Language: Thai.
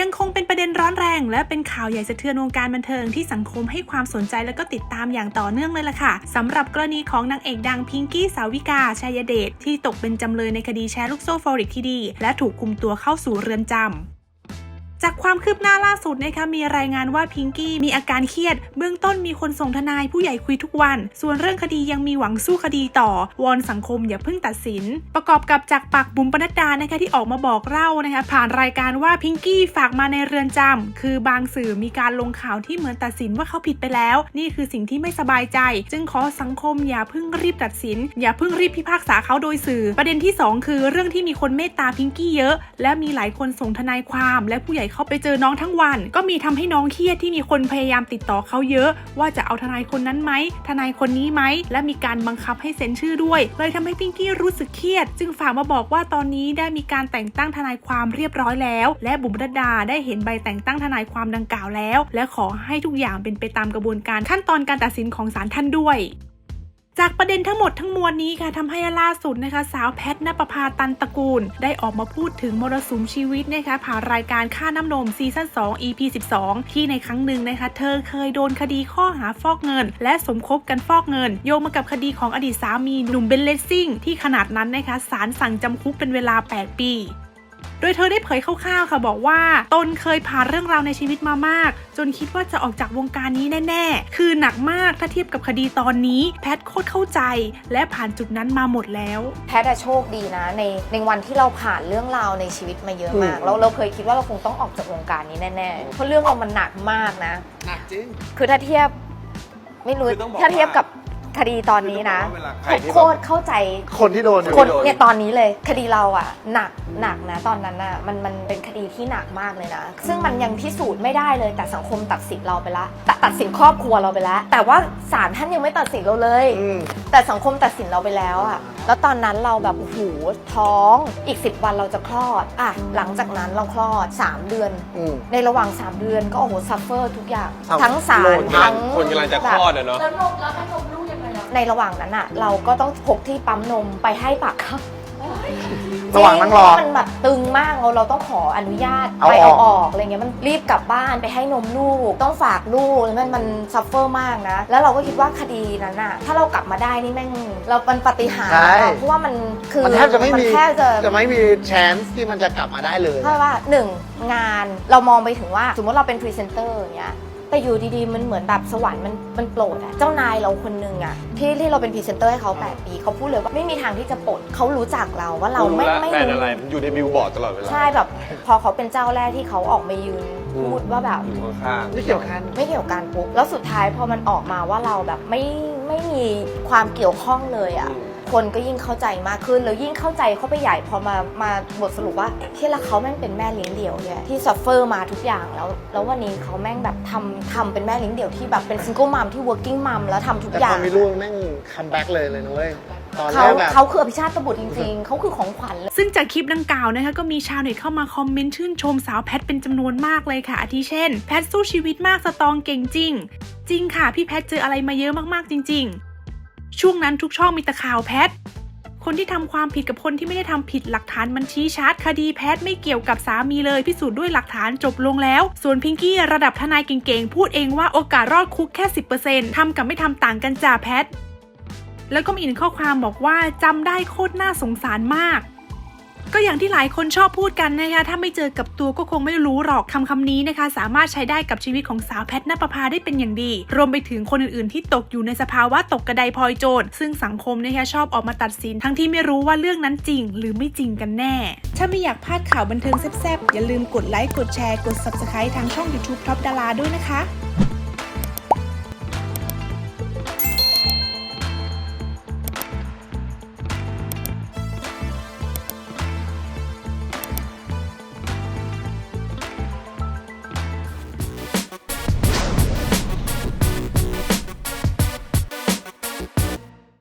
ยังคงเป็นประเด็นร้อนแรง และเป็นข่าวใหญ่สะเทือนวงการบันเทิงที่สังคมให้ความสนใจและก็ติดตามอย่างต่อเนื่องเลยล่ะค่ะสำหรับกรณีของนางเอกดังพิงกี้สาวิกาชัยเดชที่ตกเป็นจำเลยในคดีแชร์ลูกโซ่ฟอริกที่ดี และถูกคุมตัวเข้าสู่เรือนจำ จากความคืบหน้าล่าสุดนะคะมีรายงานว่าพิงกี้มีอาการเครียด เบื้องต้นมีคนส่งทนายผู้ใหญ่คุยทุกวัน ส่วนเรื่องคดียังมีหวังสู้คดีต่อ วอนสังคมอย่าเพิ่งตัดสิน ประกอบกับจากปากบุ๋มปนัดดานะคะที่ออกมาบอกเล่านะคะผ่านรายการว่าพิงกี้ฝากมาในเรือนจำคือบางสื่อมีการลงข่าวที่เหมือนตัดสินว่าเขาผิดไปแล้ว นี่คือสิ่งที่ไม่สบายใจ จึงขอสังคมอย่าเพิ่งรีบตัดสิน อย่าเพิ่งรีบพิพากษาเขาโดยสื่อ ประเด็นที่สองคือเรื่องที่มีคนเมตตาพิงกี้เยอะ และมีหลายคนส่งทนายความและผู้ใหญ่เขาไปเจอน้องทั้งวัน ก็มีทำให้น้องเครียดที่มีคนพยายามติดต่อเขาเยอะ ว่าจะเอาทนายคนนั้นไหมทนายคนนี้ไหมและมีการบังคับให้เซ็นชื่อด้วยเลยทำให้พิงกี้รู้สึกเครียด จึงฝากมาบอกว่าตอนนี้ได้มีการแต่งตั้งทนายความเรียบร้อยแล้ว และบุ๋มรดาได้เห็นใบแต่งตั้งทนายความดังกล่าวแล้ว และขอให้ทุกอย่างเป็นไปตามกระบวนการขั้นตอนการตัดสินของศาลท่านด้วย จากประเด็นทั้งหมดทั้งมวลนี้ค่ะทำให้ล่าสุดนะคะ สาวแพทณปภาตันตระกูล ได้ออกมาพูดถึงมรสุมชีวิตนะคะผ่านรายการค่าน้ำนมซีซั่น 2 EP 12 ที่ในครั้งหนึ่งนะคะ เธอเคยโดนคดีข้อหาฟอกเงิน และสมคบกันฟอกเงิน โยงมากับคดีของอดีตสามีหนุ่มเบนเลสซิ่งที่ขนาดนั้นนะคะศาลสั่งจำคุกเป็นเวลา 8 ปี โดยเธอได้เผยคร่าวๆค่ะบอกว่าตนเคยผ่านเรื่องราวในชีวิตมามาก จนคิดว่าจะออกจากวงการนี้แน่ ๆ คือหนักมากถ้าเทียบกับคดีตอนนี้แพทโคตรเข้าใจ และผ่านจุดนั้นมาหมดแล้ว แพทย์อะโชคดีนะในในวันที่เราผ่านเรื่องราวในชีวิตมาเยอะมากอืมเราเราเคยคิดว่าเราคงต้องออกจากวงการนี้แน่ๆเพราะเรื่องเรามันหนักมากนะ หนักจริง คือถ้าเทียบไม่รู้คือต้องบอกถ้าเทียบว่ากับ คดีตอนนี้นะคือต้องบอกว่าเวลาใครที่โคตรเข้าใจ คนที่โดนอยู่คนโดนเนี่ยตอนนี้เลยคดีเราอะหนักหนักนะ ตอนนั้นอะมันมันเป็นคดีที่หนักมากเลยนะ ซึ่งมันยังพิสูจน์ไม่ได้เลยแต่สังคมตัดสินเราไปละตัดตัดสินครอบครัวเราไปแล้วแต่ว่าศาลท่านยังไม่ตัดสินเราเลย อืม แต่สังคมตัดสินเราไปแล้วอะแล้วตอนนั้นเราแบบโอ้โหท้องอีก 10 วันเราจะคลอดอะหลังจากนั้นเราคลอด 3 เดือน อืม ในระหว่าง 3 เดือนก็โอ้โหซัฟเฟอร์ทุกอย่างครับทั้งสารโหลด ทั้งคนกำลังจะคลอดอะเนาะ แล้วนมแล้วให้นมลูกยังไง ในระหว่างนั้นอะเราก็ต้องพกที่ปั๊มนมไปให้ปากคำระหว่างนั่งรอ มันแบบตึงมากเราเราต้องขออนุญาตเอาไปอเอาอกออกอะไรเงี้ยมันรีบกลับบ้านไปให้นมลูก ต้องฝากลูกแล้วมันมันซัฟเฟอร์มากนะ แล้วเราก็คิดว่าคดีนั้นอะถ้าเรากลับมาได้นี่แม่งเรามันปาฏิหารย์ใช่อะเพราะว่ามันคือมันแทบจะไม่มีนแทบจะจะไม่มีแชนส์ที่มันจะกลับมาได้เลยเพราะว่าหนึ่งงานเรามองไปถึงว่า สมมติเราเป็นพรีเซนเตอร์อย่างเงี้ย แต่อยู่ดีๆ มันเหมือนแบบสวรรค์มันมันโปรดอะเจ้านายเราคนหนึงอะที่ที่เราเป็นพรีเซนเตอร์ให้เขา 8 ปีเขาพูดเลยว่าไม่มีทางที่จะปลดเขารู้จักเราว่าเราไม่รู้ละไม่แบรนด์รู้อะไรมันอยู่ในบิลบอร์ดตลอดเวลาใช่แบบ พอเขาเป็นเจ้าแรกที่เขาออกมายืนพูดว่าแบบอยู่ข้างๆไม่เกี่ยวกันไม่เกี่ยวกันปุ๊บแล้วสุดท้ายพอมันออกมาว่าเราแบบไม่ไม่มีความเกี่ยวข้องเลยอะอืม คนก็ยิ่งเข้าใจมากขึ้น แล้วยิ่งเข้าใจเข้าไปใหญ่พอมามาบทสรุปว่าที่ละเขาแม่งเป็นแม่เลี้ยงเดี่ยวเนี่ยที่ซัฟเฟอร์มาทุกอย่างแล้ว แล้ววันนี้เขาแม่งแบบทำทำเป็นแม่เลี้ยงเดี่ยวที่แบบเป็นซิงเกิลมัมที่ working mom แล้วทำทุกแต่อย่าพงอมีลูกแม่งคัมแบ็กเลยเลยนะเว้ยตอนแรเขากแบบ เขาคืออภิชาติบุตรจริงๆ เขาคือของขวัญเลยซึ่งจากคลิปดังกล่าวนะคะก็มีชาวเน็ตเข้ามาคอมเมนต์ชื่นชมสาวแพทเป็นจำนวนมากเลยค่ะ อาทิเช่น แพทสู้ชีวิตมากสตรองเก่งจริง จริงค่ะ พี่แพทเจออะไรมาเยอะมากๆจริง ๆ ช่วงนั้นทุกช่องมีแต่ข่าวแพท คนที่ทำความผิดกับคนที่ไม่ได้ทำผิดหลักฐานมันชี้ชัดคดีแพทไม่เกี่ยวกับสามีเลยพิสูจน์ด้วยหลักฐานจบลงแล้ว ส่วนพิงกี้ระดับทนายเก่งๆ พูดเองว่าโอกาสรอดคุกแค่ 10%ทำกับไม่ทำต่างกันจ้าแพทแล้วก็มีอีกหนึ่งข้อความบอกว่าจำได้โคตรน่าสงสารมาก ก็อย่างที่หลายคนชอบพูดกันนะคะถ้าไม่เจอกับตัวก็คงไม่รู้หรอกคำคำนี้นะคะ สามารถใช้ได้กับชีวิตของสาวแพทณปภาได้เป็นอย่างดี รวมไปถึงคนอื่นๆ ที่ตกอยู่ในสภาวะตกกระไดพลอยโจรซึ่งสังคมนะคะชอบออกมาตัดสิน ทั้งที่ไม่รู้ว่าเรื่องนั้นจริง หรือไม่จริงกันแน่ ถ้าไม่อยากพลาดข่าวบันเทิงแซ่บๆอย่าลืมกดไลค์กดแชร์กด subscribe ทางช่อง YouTube Top ดาราด้วยนะคะ